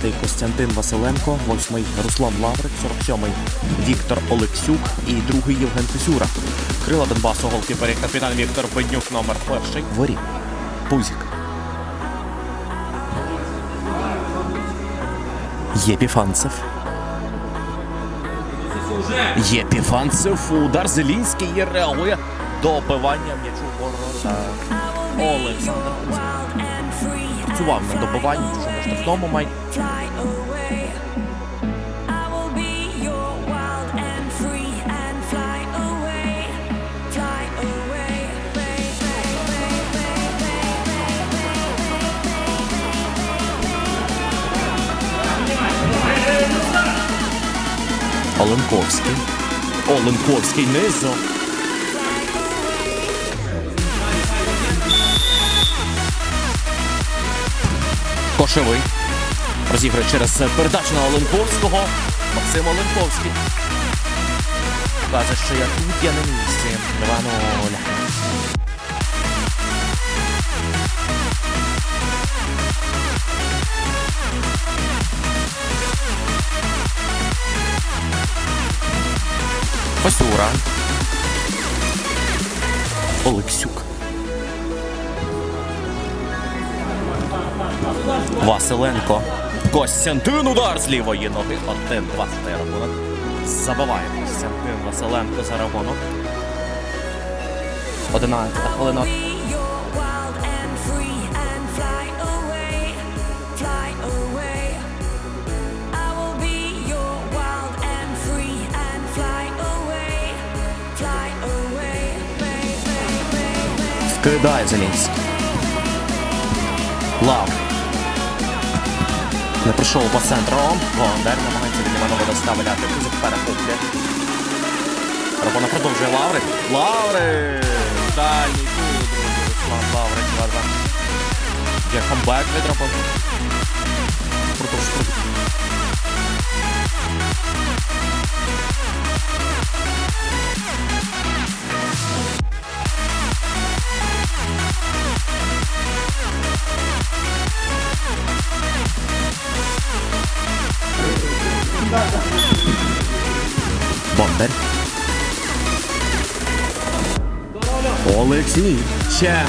12-й Костянтин Василенко, 8-й Руслан Лаврик, 47-й Віктор Олексюк і 2-й Євген Писюра. Крила Донбасу, голкіпер і капітан Віктор Беднюк, номер перший. Ворі. Пузік. Єпіфанцев. Єпіфанцев. Удар Зелінський є реагує. Добивання м'ячу ворота. Олександр. Працював на добиванні в чужому штрафному май. Fly away. I Кошевий. Розіграє через передачу на Оленковського. Максим Оленковський. Каже, що я тут, я на місці. 2-0. Фасюра. Олексюк. Василенко. Костянтин удар з лівої ноги. Один, два, стає рахунок. Забиває Костянтин Василенко за рахунок. 11 хвилина. Вкидає Зелінський. Лав. Не пройшов по центру. Бондар намагається від Іванова доставляти. Кузик перехоплює. Рабона продовжує Лаврик. Лаврик! Дальній тут, друзі. Руслан Лаврик 2-2. Є камбек від Рабона. Продовж, продовж. Олексій. Ще.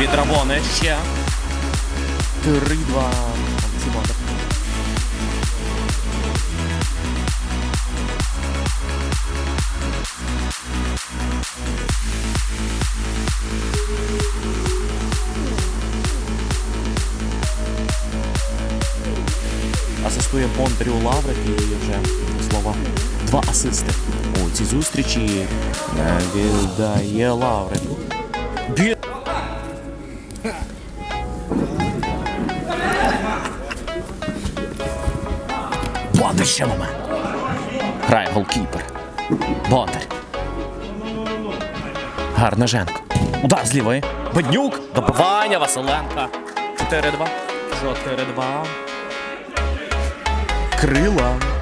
Від Рабони. Ще. 3-2. Олексій Асистує Бондарю Лаврик і вже слова. Два асисти цій зустрічі віддає Лаврик. Бі... Бондар ще момент. Грає голкіпер. Бондар. Гарнаженко. Удар з лівої. Беднюк. Добивання Василенка. 4-2. 4-2. Крила.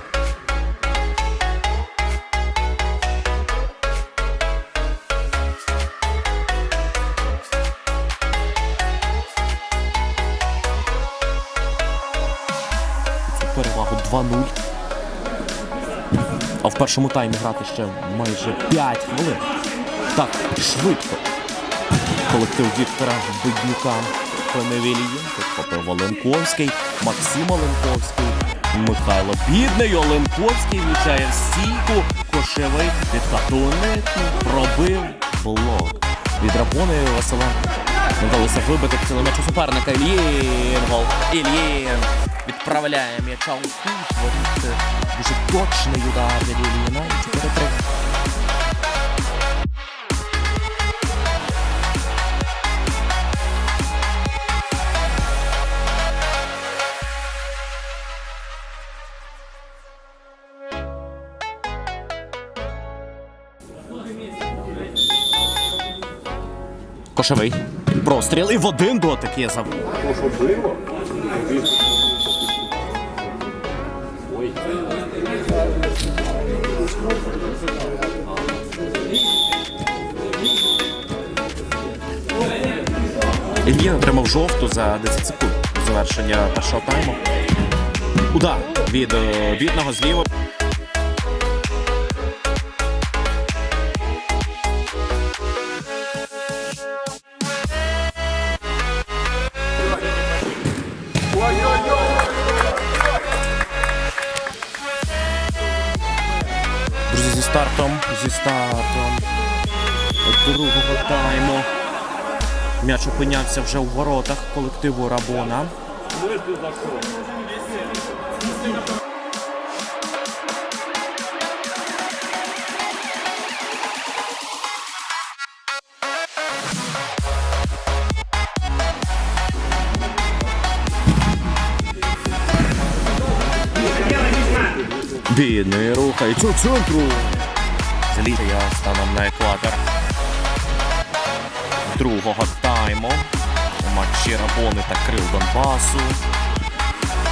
2-0. А в першому таймі грати ще майже 5 хвилин. Так, швидко. Колектив Віктора Беднюка Пеневілієнко, Попив Оленковський, Максим Оленковський, Михайло Бідний, Оленковський влучає в стійку, Кошевий від Катуни пробив блок. Від Рапони Василенко. Вдалося вибити цілий м'яч у суперника. Ільїн гол. Ільїн відправляє м'яча у кут. Воріт. Дуже точний удар від Ільїна. І 4-3. Кошовий. Простріл і в один дотик є за. Ільїн отримав жовту за 10 секунд завершення першого тайму. Удар від е, бідного зліва. Друзі, зі стартом, зі стартом другого тайму. М'яч опинявся вже у воротах колективу Рабона. Бідний рухається у центру. Залітає станом на екватор другого тайму. Матчі Рабони та Крил Донбасу.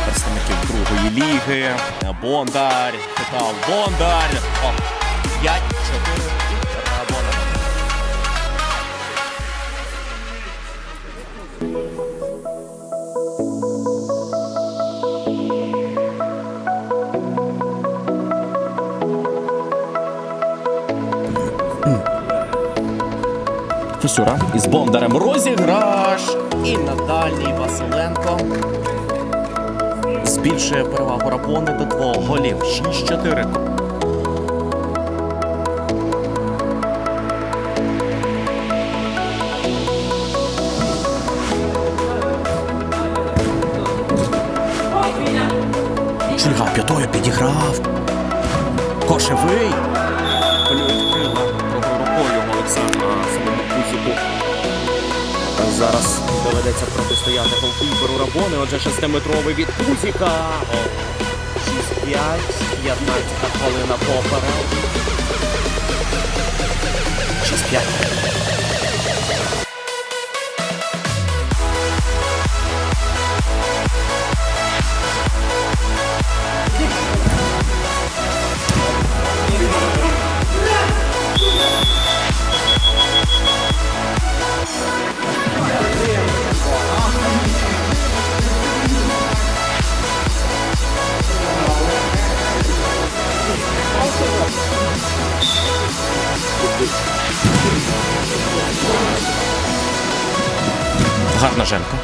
Представників другої ліги. Бондар. Питав Бондар. 5-4. Фісюра із Бондарем розіграш. І на Василенко. Збільшує перевагу Рабони до двох голів. 6-4. Шульга п'ятою підіграв. Кошевий. Зараз доведеться протистояти голкіперу Рабони. Отже, шестиметровий від Кузіка. О, 6-5, 15 хвилина поперед. 6-5. Гарна Женка.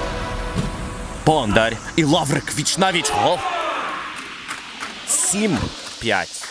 Бондар. І Лаврик віч на. Гол. 7-5.